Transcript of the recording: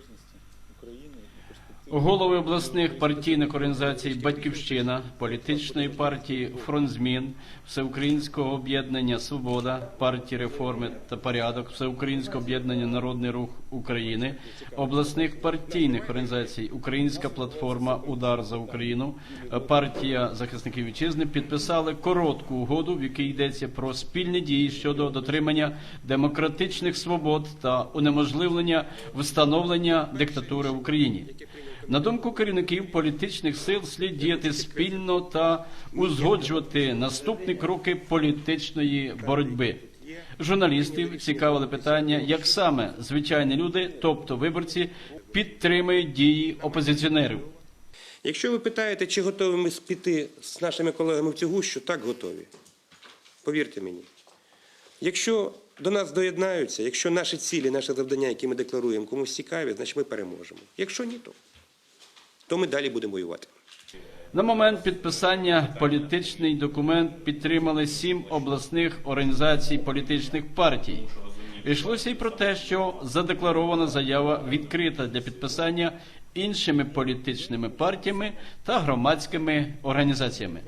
незалежності. Голови обласних партійних організацій Батьківщина, політичної партії Фронт змін, Всеукраїнського об'єднання Свобода, партії реформи та порядок, Всеукраїнського об'єднання Народний рух України, обласних партійних організацій Українська платформа Удар за Україну, партія захисників вітчизни підписали коротку угоду, в якій йдеться про спільні дії щодо дотримання демократичних свобод та унеможливлення встановлення диктатури в Україні. На думку керівників політичних сил слід діяти спільно та узгоджувати наступні кроки політичної боротьби. Журналістів цікавили питання, як саме звичайні люди, тобто виборці, підтримують дії опозиціонерів. Якщо ви питаєте, чи готові ми піти з нашими колегами в цю гущу, так готові. Повірте мені. Якщо до нас доєднаються, якщо наші цілі, наші завдання, які ми декларуємо, комусь цікаві, значить ми переможемо. Якщо ні, то, то ми далі будемо воювати. На момент підписання політичний документ підтримали сім обласних організацій політичних партій. Йшлося й про те, що задекларована заява відкрита для підписання іншими політичними партіями та громадськими організаціями.